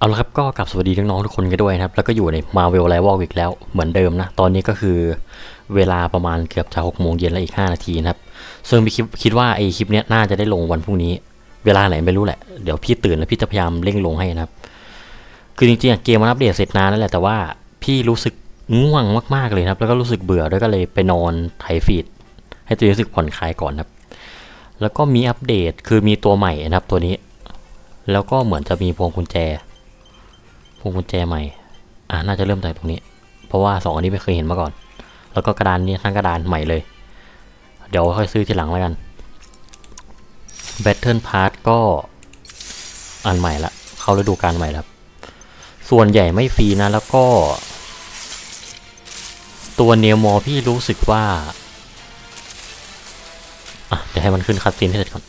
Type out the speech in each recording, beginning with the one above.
เอาละครับก็กลับสวัสดีน้องๆทุกคนกันด้วยนะครับ แล้วก็อยู่ใน Marvel Rival อีกแล้วเหมือนเดิมนะ ตอนนี้ก็คือเวลาประมาณเกือบจะหกโมงเย็นแล้วอีก 5 นาทีนะครับ ซึ่งพี่คิดคิดว่าไอคลิปเนี้ยน่าจะได้ลงวันพรุ่งนี้ เวลาไหนไม่รู้แหละ เดี๋ยวพี่ตื่นแล้วพี่จะพยายามเร่งลงให้นะครับ คือจริงๆเกมมันอัปเดตเสร็จนานแล้วแหละแต่ว่าพี่รู้สึกง่วงมากๆเลยครับ แล้วก็รู้สึกเบื่อด้วยก็เลยไปนอนไถฟีด ให้ตัวรู้สึกผ่อนคลายก่อนครับ แล้วก็มีอัปเดตคือมีตัวใหม่นะครับตัวนี้ แล้วก็เหมือนจะมีพวงกุญแจ พวงกุญแจใหม่ อ่าน่าจะเริ่มจากตรงนี้ เพราะว่าสองอันนี้ไม่เคยเห็นมาก่อน แล้วก็กระดานนี้ทั้งกระดานใหม่เลย เดี๋ยวค่อยซื้อทีหลังแล้วกัน Battle Pass ก็อันใหม่ละ เข้าฤดูกาลใหม่แล้วครับส่วนใหญ่ไม่ฟรีนะ แล้วก็ ตัวเนียมอพี่รู้สึกว่าอะเดี๋ยวให้มันขึ้นคัดซีนให้เสร็จก่อน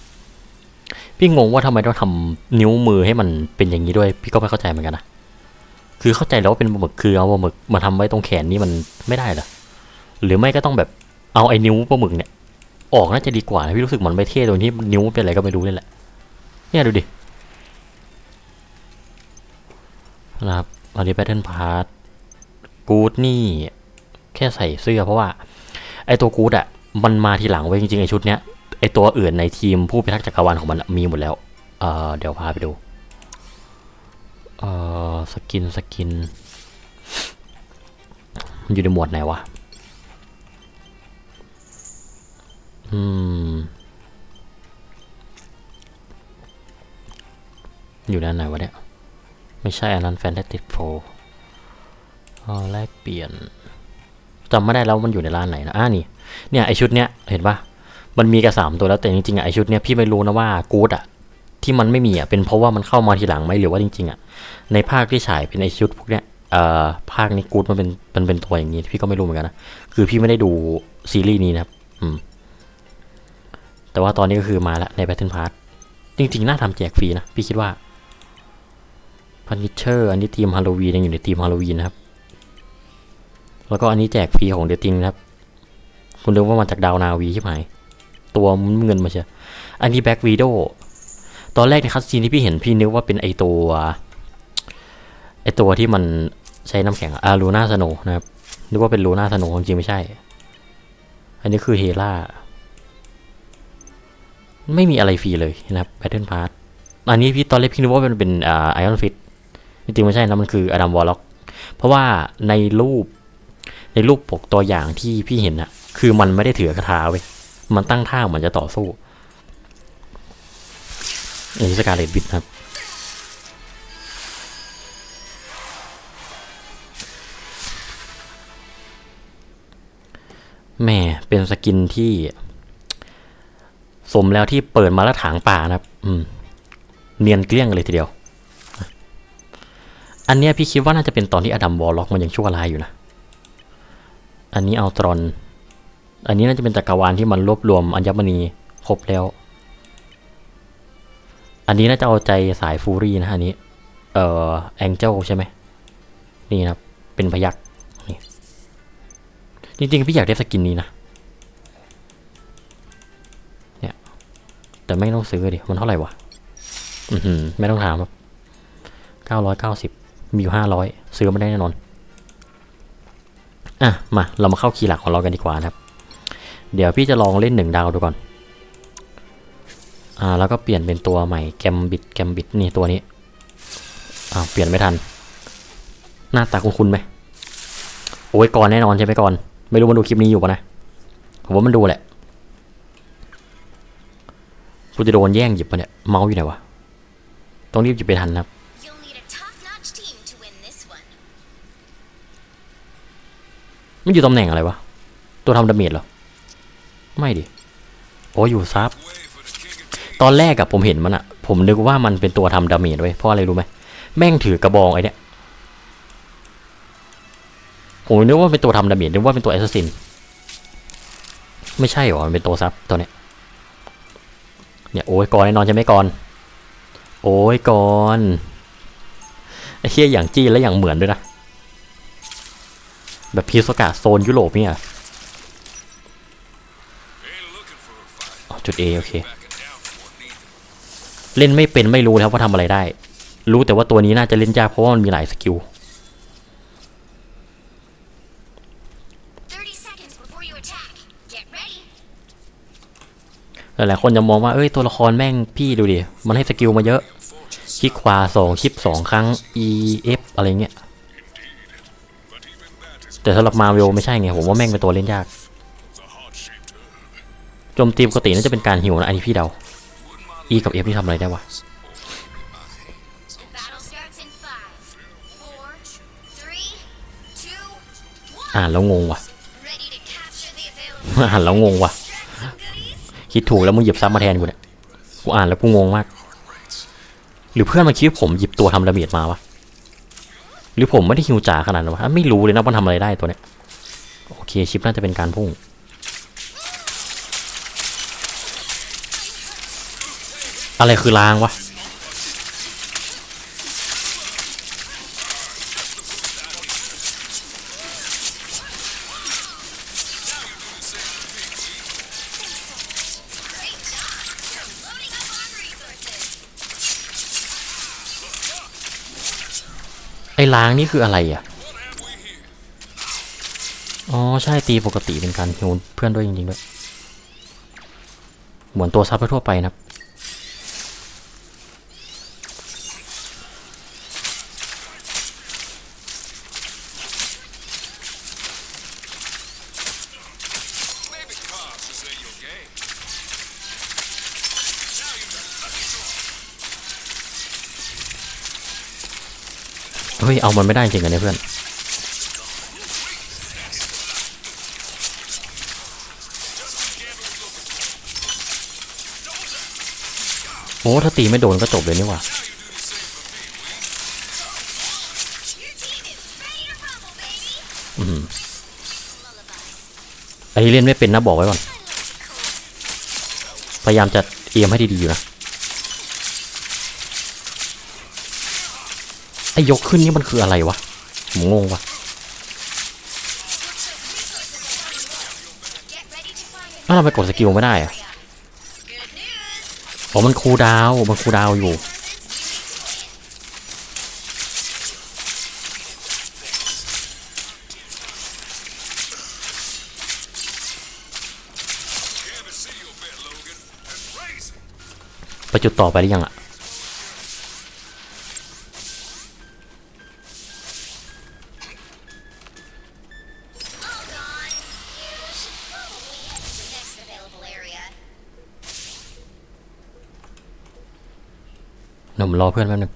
พี่งงว่าทำไมต้องทำนิ้วมือให้มันเป็นอย่างนี้ด้วย พี่ก็ไม่เข้าใจเหมือนกันนะ คือเข้าใจแล้วว่าเป็นปลาหมึกคือเอาปลาหมึกมาทำไว้ตรงแขนนี่มันไม่ได้เหรอหรือไม่ก็ต้องแบบเอาไอ้นิ้วปลาหมึกเนี่ย ออกน่าจะดีกว่านะพี่รู้สึกมันไม่เท่ตรงที่นิ้วเป็นอะไรก็ไม่รู้นี่แหละ เนี่ยดูดินะครับอันนี้แพทเทิร์นพาร์ทกูดนี่แค่ใส่เสื้อเพราะว่า ไอตัวกูดอะมันมาทีหลังไว้ยจริงๆไอชุดเนี้ยไอตัวอื่นในทีมผู้พิทักษ์จักรวาลของมันมีหมดแล้วเอ่อเดี๋ยวพาไปดู เอ่อสกินสกินมันอยู่ในหมวดไหนวะ อืม อยู่ด้านไหนวะเนี่ย ไม่ใช่อันนั้นแฟนตาติกโฟอ๋อแลกเปลี่ยนจำไม่ได้แล้วมันอยู่ในร้านไหนนะอ่านี่ เนี่ยไอชุดเนี้ยเห็นปะมันมีกระสามตัวแล้วแต่จริงๆอะไอชุดเนี้ยพี่ไม่รู้นะว่ากูดอะ ที่มันไม่มีอะเป็นเพราะว่ามันเข้ามาทีหลังไหมหรือว่าจริงๆอะในภาคที่ฉายเป็นไอชุดพวกเนี้ยเอ่อภาคนี้กูดมันเป็นมันเป็นตัวอย่างงี้พี่ก็ไม่รู้เหมือนกันนะคือพี่ไม่ได้ดูซีรีส์นี้นะครับอืมแต่ว่าตอนนี้ก็คือมาแล้วใน Battle Pass จริงๆ น่าทำแจกฟรีนะ พี่คิดว่าพันิเชอร์อันนี้ทีมฮาโลวีนยังอยู่ในทีมฮาโลวีนนะครับ แล้วก็อันนี้แจกฟรีของเดติงนะครับ คุณดูว่ามาจากดาวนาวีใช่ไหมตัวเงินมาเชียอันนี้แบ็กวีโด ตอนแรกในคัสซีนที่พี่เห็นพี่นึกว่าเป็นไอตัวไอตัวที่มันใช้น้ำแข็งอะอาลูน่าสโนนะครับนึกว่าเป็นลูน่าสโนจริงไม่ใช่ อันนี้คือเฮล่าไม่มีอะไรฟรีเลยนะครับแพทเทิร์นพาร์ทอันนี้พี่ตอนแรกพี่นึกว่ามันเป็นไอออนฟิตจริงไม่ใช่นะมันคืออดัมวอลล็อกเพราะว่าในรูปในรูปปกตัวอย่างที่พี่เห็นอะคือมันไม่ได้ถือกระทาเว้ยมันตั้งท่าเหมือนจะต่อสู้ อันนี้สกาเลตบิดครับ แม่เป็นสกินที่ สมแล้วที่เปิดมาแล้วถางป่านะครับ อืม เนียนเกลี้ยงเลยทีเดียว อันเนี้ยพี่คิดว่าน่าจะเป็นตอนที่อดัมวอลล็อกมันยังชั่วร้ายอยู่นะ อันนี้เอาตรอน อันนี้น่าจะเป็นจักรวาลที่มันรวบรวมอัญมณีครบแล้ว อันนี้น่าจะเอาใจสายฟูรี่นะอันนี้ เอ่อแองเจิลใช่ไหมนี่นะเป็นพยักนี่จริงๆ พี่อยากได้สกินนี้นะ เนี่ย แต่ไม่ต้องซื้อดิมันเท่าไหร่วะ อือหือ ไม่ต้องถามครับเก้าร้อยเก้าสิบมีอยู่ห้าร้อยซื้อไม่ได้แน่นอนอะ มา เรามาเข้าคีย์หลักของเรากันดีกว่านะครับ เดี๋ยวพี่จะลองเล่นหนึ่งดาวดูก่อน อ่าแล้วก็เปลี่ยนเป็นตัวใหม่แกมบิดแกมบิดนี่ตัวนี้อ่าเปลี่ยนไม่ทัน หน้าตาคุ้นๆไหมโอ้ยก่อนแน่นอนใช่ไหมก่อน ไม่รู้มันดูคลิปนี้อยู่ปะนะผมว่ามันดูแหละกูจะโดนแย่งหยิบปะเนี่ยเมาส์อยู่ไหนวะต้องรีบหยิบไปทันนะครับ You'll need a top-notch team to win this one. มันอยู่ตำแหน่งอะไรวะ ตัวทำดาเมจเหรอ ไม่ดิ โอ้ยอยู่ซับ ตอนแรกอะผมเห็นมันอะผมนึกว่ามันเป็นตัวทำดาเมจไว้เพราะอะไรรู้ไหมแม่งถือกระบองไอ้เนี่ยผมนึกว่าเป็นตัวทำดาเมจนึกว่าเป็นตัวแอสซัสซินไม่ใช่หรอมันเป็นตัวซับตัวเนี้ยเนี่ยโอ้ยก่อนแน่นอนใช่ไหมก่อนโอ้ยก่อนไอ้เฮียอย่างจี้และอย่างเหมือนด้วยนะแบบพีสกาโซนยุโรปเนี่ยจุด A โอเค เล่นไม่เป็นไม่รู้แล้วว่าทำอะไรได้ รู้แต่ว่าตัวนี้น่าจะเล่นยากเพราะว่ามันมีหลายสกิล30 seconds before you attack. Get ready. หลายๆคนจะมองว่าเอ้ยตัวละครแม่งพี่ดูดิ มันให้สกิลมาเยอะ คลิกขวาสองคลิปสองครั้ง E F อะไรเงี้ย แต่สำหรับมาเวลไม่ใช่ไง ผมว่าแม่งเป็นตัวเล่นยาก โจมตีปกติน่าจะเป็นการหิวนะอันนี้พี่เดา E กับ F นี่ทำอะไรได้วะ The battle starts in five, four, three, two, one. อ่านแล้วงงว่ะ Ready to capture the available อ่านแล้วงงว่ะ some goodies? คิดถูกแล้วมึงหยิบซับมาแทนกูเนี่ย กูอ่านแล้วกูงงมาก หรือเพื่อนมันคิดว่าผมหยิบตัวทำระเบียดมาวะ หรือผมไม่ได้ฮิวจ่าขนาดนั้นวะ ไม่รู้เลยนะว่าทำอะไรได้ตัวเนี้ย โอเคชิปน่าจะเป็นการพุ่ง อะไรคือลางวะ ไอ้ล้างนี่คืออะไรอะ อ๋อ ใช่ตีปกติเป็นการฮิวเพื่อนด้วยจริงๆด้วย เหมือนตัวซับทั่วไปนะครับ ฮ้ย เอามันไม่ได้จริงกันเนี่ยเพื่อน โอ้ถ้าตีไม่โดนก็จบเลยนี่หว่าอืมไอ้เล่นไม่เป็นนะบอกไว้ก่อน พยายามจะเอียมให้ดีๆอยู่นะ ไอ้ยกขึ้นนี่มันคืออะไรวะผมงงวะอ้าวเราไปกดสกิลไม่ได้อะโอ๋อมันคูดาวมันคูดาวอยู่ไปจุดต่อไปหรือยังอะ ดี๋ยวผมรอเพื่อนแป๊บนึง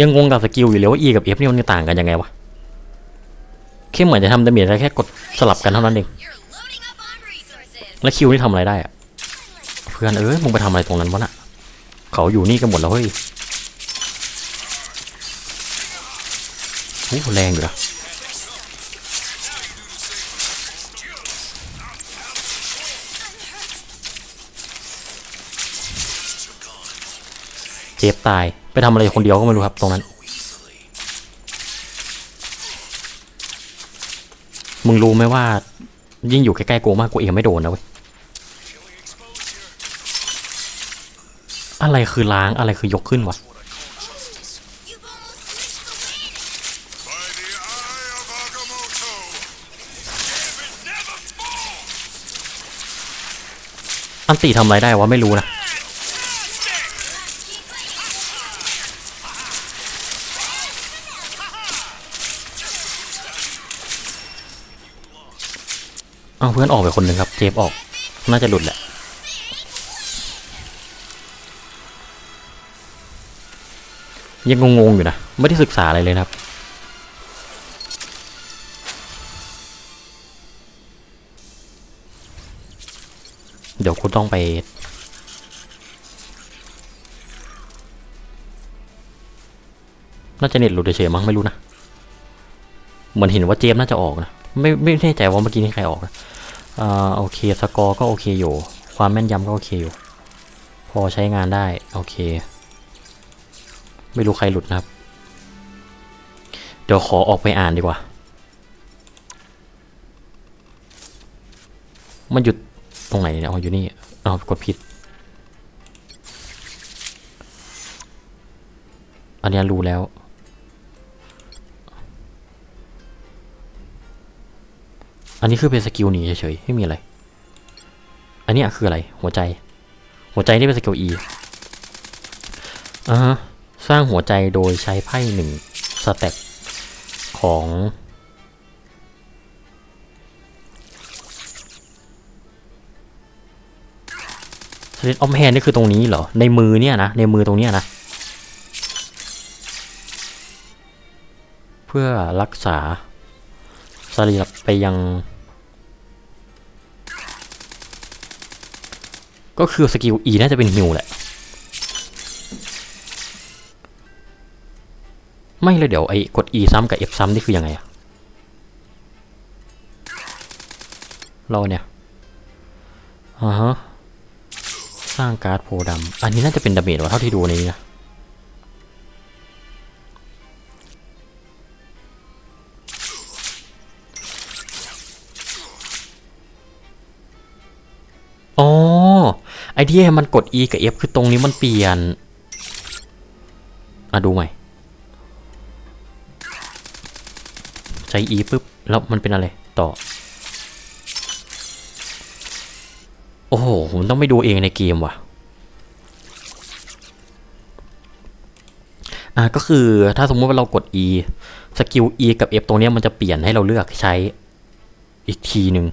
ยังงงกับสกิลอยู่เลยว่า E กับ F นี่มันต่างกันยังไงวะแค่เหมือนจะทำดาเมจได้แค่กดสลับกันเท่านั้นเอง แล้วคิวนี่ทำอะไรได้อะเพื่อนเอ้ยมึงไปทำอะไรตรงนั้นวะน่ะ เขาอยู่นี่กันหมดแล้วเฮ้ยโอ้แรงอยู่นะ เจ็บตายไปทำอะไรคนเดียวก็ไม่รู้ครับตรงนั้น มึงรู้ไหมว่า ยิ่งอยู่ใกล้ๆกูมากกูเองไม่โดนนะเว้ย อะไรคือล้างอะไรคือยกขึ้นวะอันตีทำอะไรได้วะไม่รู้นะ เอาเพื่อนออกไปคนหนึ่งครับเจฟออกน่าจะหลุดแหละยังงงๆอยู่นะ ไม่ได้ศึกษาอะไรเลยนะครับเดี๋ยวคุณต้องไป น่าจะเน็ตหลุดเฉยมั้งไม่รู้นะ เหมือนเห็นว่าเจมน่าจะออกนะ ไม่ไม่แน่ใจว่าเมื่อกี้นี้ใครออกนะอ่าโอเคสกอร์ก็โอเคอยู่ ความแม่นยำก็โอเคอยู่ พอใช้งานได้ โอเค ไม่รู้ใครหลุดนะครับ เดี๋ยวขอออกไปอ่านดีกว่า มันหยุดตรงไหนเนี่ยอ๋ออยู่นี่อ๋อกดผิด อันนี้รู้แล้ว อันนี้คือเป็นสกิลหนีเฉยๆไม่มีอะไร อันเนี้ยคืออะไร หัวใจ หัวใจนี่เป็นสกิล E อ่าสร้างหัวใจโดยใช้ไพ่หนึ่งสเต็ปของสเลตออมแฮนนี่คือตรงนี้เหรอ ในมือเนี่ยนะ ในมือตรงเนี้ยนะ เพื่อรักษาสรีระไปยัง ก็คือสกิล E น่าจะเป็นฮิวแหละ ไม่เลยเดี๋ยวไอ้กด E ซ้ำกับ F ซ้ำนี่คือยังไงอะเราเนี่ยอ่าฮะ สร้างการ์ดโพธิ์ดำอันนี้น่าจะเป็นดาเมจวะเท่าที่ดูในนี้นะ อที่ให้มันกด E กับ F คือตรงนี้มันเปลี่ยน อะดูใหม่ ใช้ E ปุ๊บ แล้วมันเป็นอะไร ต่อ โอ้โห ผมต้องไปดูเองในเกมว่ะ อะก็คือถ้าสมมติว่าเรากด E สกิล E กับ F ตรงนี้มันจะเปลี่ยนให้เราเลือกใช้อีกทีหนึ่ง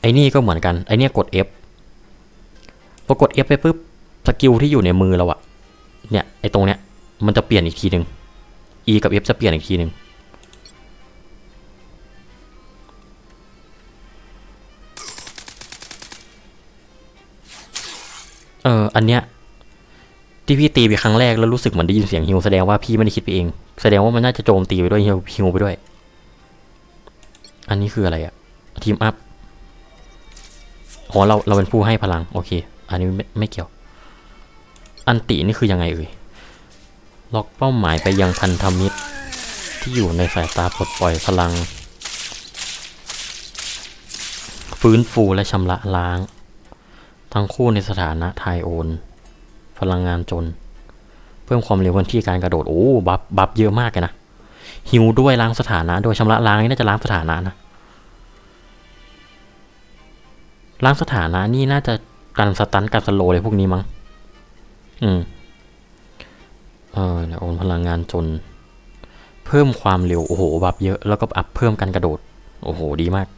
ไอ้นี่ก็เหมือนกัน ไอ้เนี่ยกด F พอกด F ไปปุ๊บสกิลที่อยู่ในมือเราอะเนี่ยไอ้ตรงเนี้ยมันจะเปลี่ยนอีกทีหนึ่ง E กับ F จะเปลี่ยนอีกทีหนึ่งเอออันเนี้ยที่พี่ตีไปครั้งแรกแล้วรู้สึกเหมือนได้ยินเสียงฮิวแสดงว่าพี่ไม่ได้คิดไปเอง แสดงว่ามันน่าจะโจมตีไปด้วยฮิวไปด้วย อันนี้คืออะไรอะทีมอัพ อ๋อเราเราเป็นผู้ให้พลัง โอเค อันนี้ไม่ไม่เกี่ยว อันตินี่คือยังไงเอ่ย ล็อกเป้าหมายไปยังพันธมิตร ที่อยู่ในสายตาปลดปล่อยพลัง ฟื้นฟูและชำระล้าง ทั้งคู่ในสถานะทายโอน พลังงานจน เพิ่มความเร็วพื้นที่การกระโดด โอ้ บัฟบัฟเยอะมากเลยนะฮิวด้วยล้างสถานะ โดยชำระล้างนี่น่าจะล้างสถานะนะ ล้างสถานะนี่น่าจะการสตันการสโลว์อะไรพวกนี้มั้ง อืม เออเดี๋ยวโอนพลังงานจน เพิ่มความเร็ว โอ้โห บับเยอะ แล้วก็อัพเพิ่มการกระโดด โอ้โห ดีมาก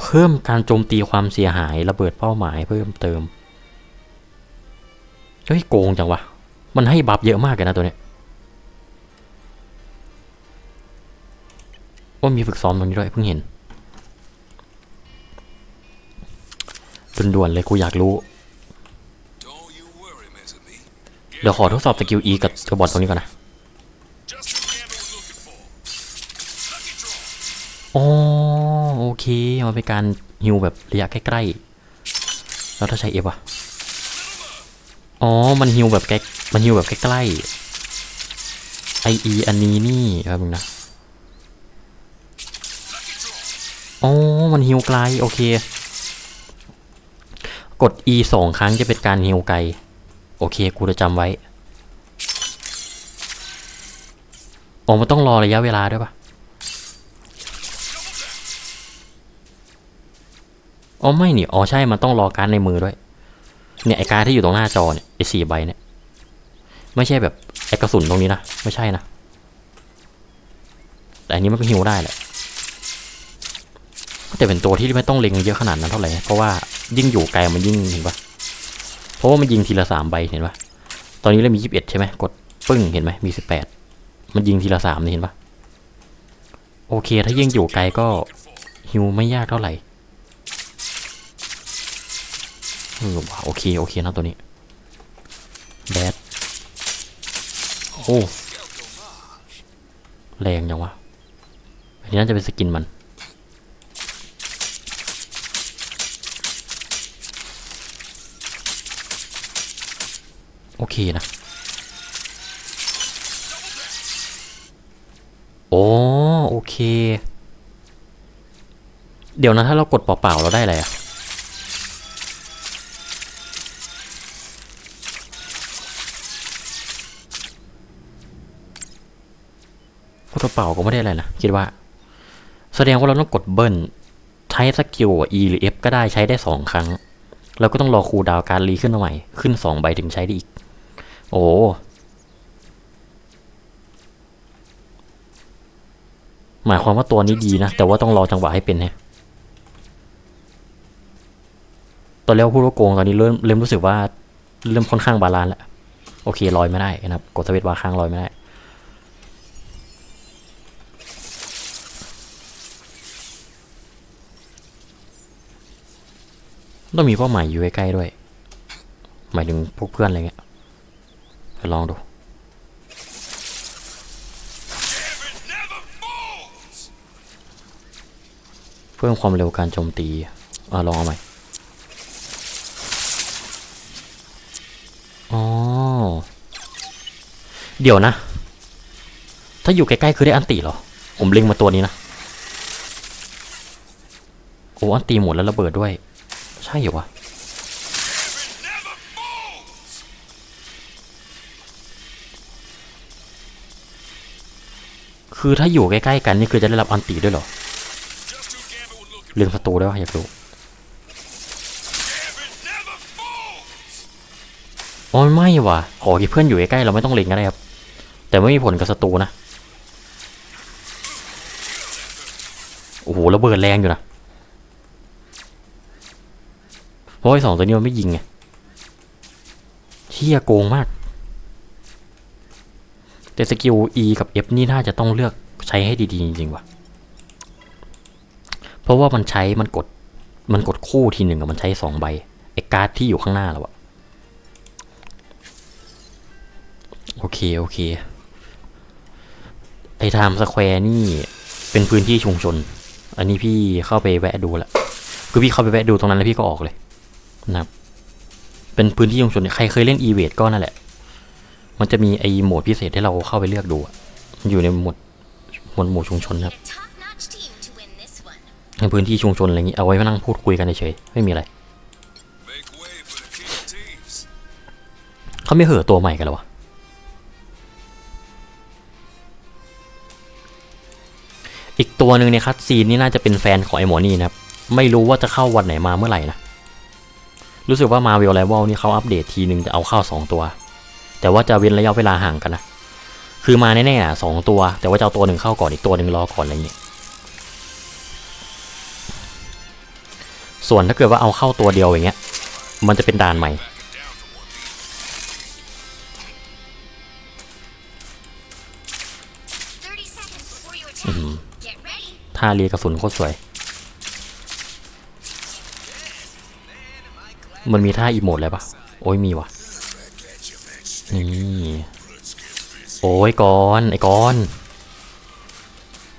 เพิ่มการโจมตีความเสียหายระเบิดเป้าหมาย เพิ่มเติม เฮ้ย โกงจังวะ มันให้บัฟเยอะมากเลยนะตัวเนี้ยว่ามีฝึกซ้อมตรงนี้ด้วยเพิ่งเห็น ด่วนๆเลยกูอยากรู้ เดี๋ยวขอทดสอบสกิล E กับกระบอกตรงนี้ก่อนนะ Just what Gambit was looking for. Lucky draw. อ๋อโอเค มันเป็นการฮิวแบบระยะใกล้ๆ แล้วถ้าใช้เอฟอะอ๋อ มันฮิวแบบใกล้มันฮิวแบบใกล้ๆไอเออันนี้นี่ครับมึงนะอ๋อ มันฮิวไกล โอเค กด E สองครั้งจะเป็นการฮิวไกโอเค กูจะจำไว้อ๋อมันต้องรอระยะเวลาด้วยปะอ๋อไม่นี่อ๋อใช่ มันต้องรอการในมือด้วย เนี่ยไอการที่อยู่ตรงหน้าจอเนี่ยไอสี่ใบเนี่ย ไม่ใช่แบบไอกระสุนตรงนี้นะ ไม่ใช่นะ แต่อันนี้มันก็ฮิวได้แหละ แต่เป็นตัวที่ไม่ต้องเล็งเยอะขนาดนั้นเท่าไหร่ เพราะว่ายิ่งอยู่ไกลมันยิ่งเห็นปะเพราะว่ามันยิงทีละสามใบเห็นปะตอนนี้เรามียี่สิบเอ็ดใช่ไหมกดปึ้งเห็นไหมมีสิบแปดมันยิงทีละสามเห็นปะโอเค ถ้ายิ่งอยู่ไกลก็ฮิวไม่ยากเท่าไหร่โอเค โอเคนะตัวนี้แบดโอ้แรงจังวะอันนี้น่าจะเป็นสกินมัน โอเคนะ โอ้โอเค เดี๋ยวนะถ้าเรากดเปล่าๆเราได้อะไรอะกดเปล่าก็ไม่ได้อะไรนะ คิดว่า แสดงว่าเราต้องกดเบิ้ลใช้สกิล E หรือ F ก็ได้ใช้ได้ 2 ครั้ง แล้วก็ต้องรอคูดาวการรีขึ้นมาใหม่ ขึ้น 2 ใบถึงใช้ได้อีก โอ้หมายความว่าตัวนี้ดีนะ แต่ว่าต้องรอจังหวะให้เป็นแฮะตอนแรกพูดว่าโกงตอนนี้เริ่มเริ่มรู้สึกว่าเริ่มค่อนข้างบาลานแล้วโอเคลอยไม่ได้นะครับกดสวิตช์วาค้างลอยไม่ได้ต้องมีเป้าหมายอยู่ใกล้ๆด้วย หมายถึงพวกเพื่อนอะไรเงี้ย ไปลองดูเพิ่มความเร็วการโจมตีอะลองเอาใหม่อ๋อเดี๋ยวนะ ถ้าอยู่ใกล้ๆคือได้อันติเหรอ ผมเล็งมาตัวนี้นะโอ้อันตีหมดแล้วระเบิดด้วย ใช่เหรอวะ คือถ้าอยู่ใกล้ๆกันนี่คือจะได้รับอันติด้วยเหรอเรียงศัตรูได้ปะอยากรู้อ๋อไม่ว่ะขอที่เพื่อนอยู่ใกล้ๆเราไม่ต้องเล็งก็ได้ครับ แต่ไม่มีผลกับศัตรูนะ โอ้โหระเบิดแรงอยู่นะเพราะไอ้สองตัวนี้มันไม่ยิงไงเชี่ยโกงมาก แต่สกิล E กับ F นี่น่าจะต้องเลือกใช้ให้ดีๆ จริงๆว่ะ เพราะว่ามันใช้มันกดมันกดคู่ทีหนึ่งอะมันใช้สองใบไอ้การ์ดที่อยู่ข้างหน้าเราอะโอเค โอเค ไอ้ไทม์สแควร์นี่เป็นพื้นที่ชุมชน อันนี้พี่เข้าไปแวะดูแล้วคือพี่เข้าไปแวะดูตรงนั้นแล้วพี่ก็ออกเลยนะครับ เป็นพื้นที่ชุมชนใครเคยเล่นอีเวทก็นั่นแหละ มันจะมีไอ้โหมดพิเศษให้เราเข้าไปเลือกดู อยู่ในหมวดหมวดหมู่ชุมชนครับในพื้นที่ชุมชนอะไรอย่างนี้เอาไว้มานั่งพูดคุยกันเฉยไม่มีอะไรเขาไม่เห่อตัวใหม่กันแล้วะอีกตัวหนึ่งในคัตซีนนี่น่าจะเป็นแฟนของไอ้หมอนี่นะครับ ไม่รู้ว่าจะเข้าวันไหนมาเมื่อไหร่นะ รู้สึกว่ามาเวลไลวลนี่เขาอัปเดตทีหนึ่งจะเอาเข้าสองตัว แต่ว่าจะเว้นระยะเวลาห่างกันนะคือมาแน่ๆอะสองตัว แต่ว่าจะเอาตัวหนึ่งเข้าก่อนอีกตัวหนึ่งรอก่อนอะไรอย่างเงี้ยส่วนถ้าเกิดว่าเอาเข้าตัวเดียวอย่างเงี้ย มันจะเป็นด่านใหม่ ท่าเรียกระสุนโคตรสวย มันมีท่าอีโมดอะไรปะโอ้ยมีวะ นี่โอ้ยกอนไอ้กอน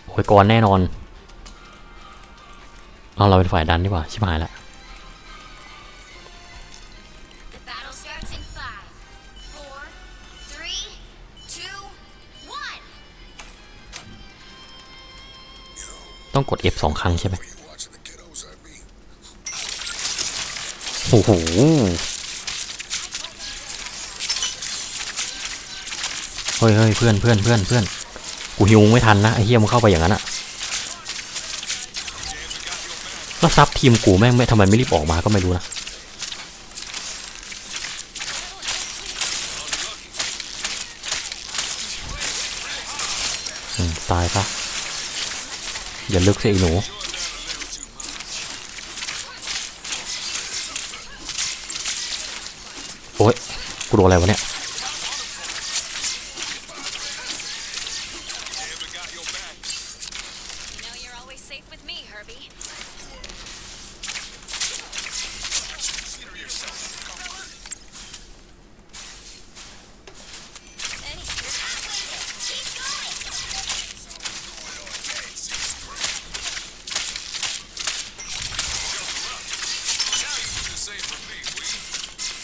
โอ้ยกอนแน่นอนเอาเราเป็นฝ่ายดันดีกว่าชิบหายละต้องกด F สองครั้งใช่ไหมโอ้โห ฮ้ยเฮ้ยเพื่อนเพื่อนเพื่อนเพื่อนกูฮิวไม่ทันนะไอ้เฮียมึงเข้าไปอย่างนั้นอะแล้วซับทีมกูแม่งไม่ทำไมไม่รีบออกมาก็ไม่รู้นะตายซะอย่าลึกสิไอ้หนูโอ๊ยกูโดนอะไรวะเนี่ย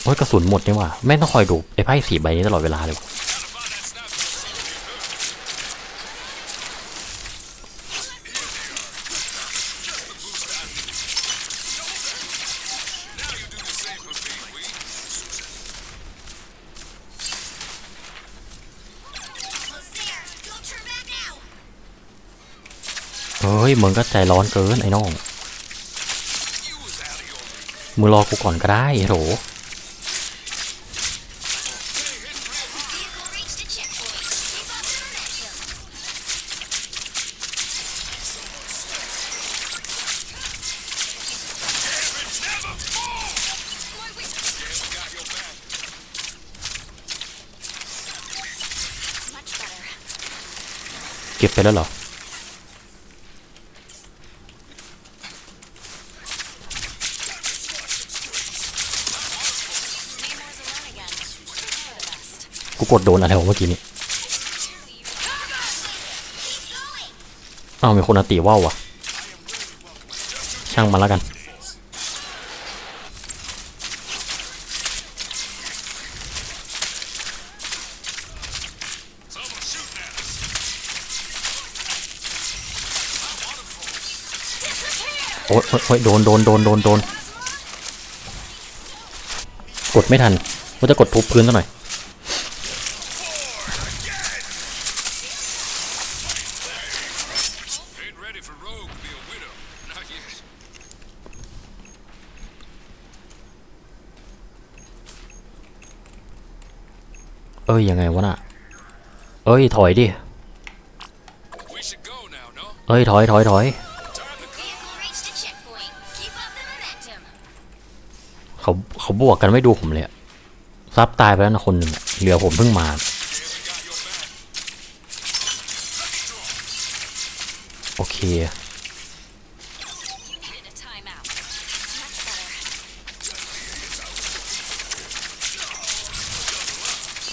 อ้ยกระสุนหมดนี่ว่ะแม่ต้องคอยดูไอ้ไพ่สีใบนี้ตลอดเวลาเลยเฮ้ยมึงก็ใจร้อนเกินไอ้น้องมึงรอกูก่อนก็ได้โถ บไปแล้วเหรอ กูกดโดนอะไรของเมื่อกี้นี้เอ้ามีคนอติว่าวะช่างมันแล้วกัน โอ๊ยโอ๊ยโดนโดนโดนโดนโดนกดไม่ทันว่าจะกดทุบพื้นซะหน่อย เอ้ย ยังไงวะน่ะ เอ้ย ถอยดิ เอ้ย ถอยถอยถอย เขาเขาบวกกันไม่ดูผมเลยซับตายไปแล้วนะคนหนึ่งเหลือผมเพิ่งมา โอเค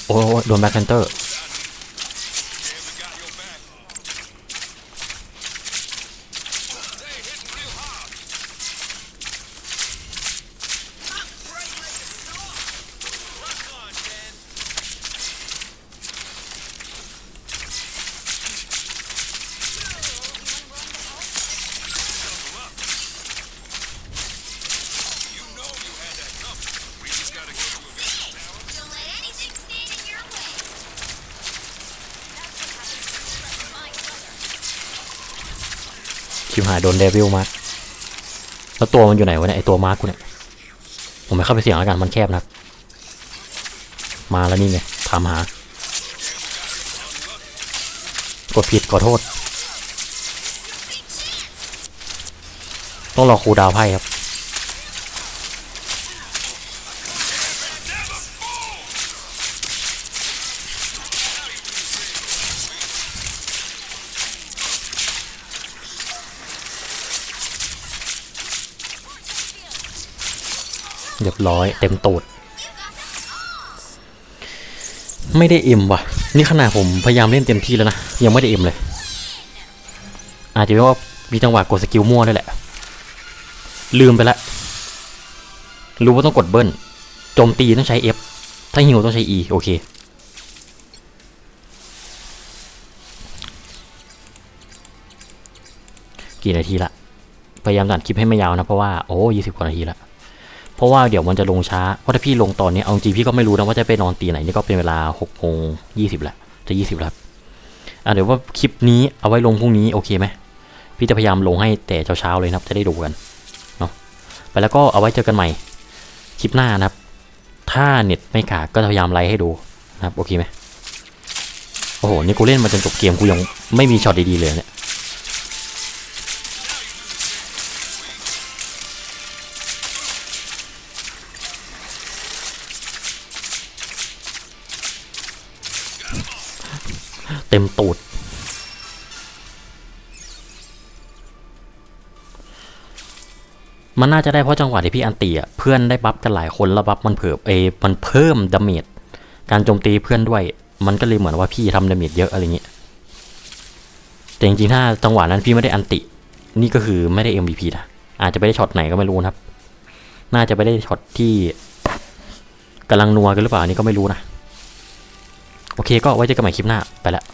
โอ้โดนแบ็คแคนเตอร์ ชิมหายโดนเดวิลมาแล้วตัวมันอยู่ไหนวะเนี่ยไอตัวมาร์กกูเนี่ย ผมไม่เข้าไปเสียงแล้วกันมันแคบนะมาแล้วนี่ไงถามหา กดผิดขอโทษ ต้องรอครูดาวไพ่ครับ เร้อย เต็มตูด ไม่ได้เอ็มว่ะ นี่ขนาดผมพยายามเล่นเต็มที่แล้วนะ ยังไม่ได้เอ็มเลย อาจจะเป็นว่ามีจังหวะกดสกิลมั่วด้วยแหละ ลืมไปละรู้ว่าต้องกดเบิ้ลโจมตีต้องใช้ F ถ้าฮิวต้องใช้ E โอเคกี่นาทีละ พยายามตัดคลิปให้ไม่ยาวนะ เพราะว่า โอ้ยี่สิบกว่านาทีละ เพราะว่าเดี๋ยวมันจะลงช้า เพราะถ้าพี่ลงตอนนี้เอาจริงพี่ก็ไม่รู้นะว่าจะไปนอนตีไหนนี่ก็เป็นเวลาหกโมงยี่สิบละจะยี่สิบแล้วอะเดี๋ยวว่าคลิปนี้เอาไว้ลงพรุ่งนี้โอเคไหมพี่จะพยายามลงให้แต่เช้าๆเลยนะครับจะได้ดูกันเนาะไปแล้วก็เอาไว้เจอกันใหม่คลิปหน้านะครับ ถ้าเน็ตไม่กากก็พยายามไลฟ์ให้ดูนะครับโอเคไหมโอ้โหนี่กูเล่นมาจนจบเกมกูยังไม่มีช็อตดีๆเลยเนี่ย มันน่าจะได้เพราะจังหวะที่พี่อันตีอะเพื่อนได้บัฟกันหลายคนแล้วบัฟมันเพิ่มเอมันเพิ่มดาเมจการโจมตีเพื่อนด้วย มันก็เลยเหมือนว่าพี่ทำดาเมจเยอะอะไรเงี้ยแต่จริงๆถ้าจังหวะนั้นพี่ไม่ได้อันติ นี่ก็คือไม่ได้ MVP นะอาจจะไปได้ช็อตไหนก็ไม่รู้นะครับ น่าจะไปได้ช็อตที่กำลังนัวกันหรือเปล่านี่ก็ไม่รู้นะ โอเคก็ไว้เจอกันใหม่คลิปหน้าไปและ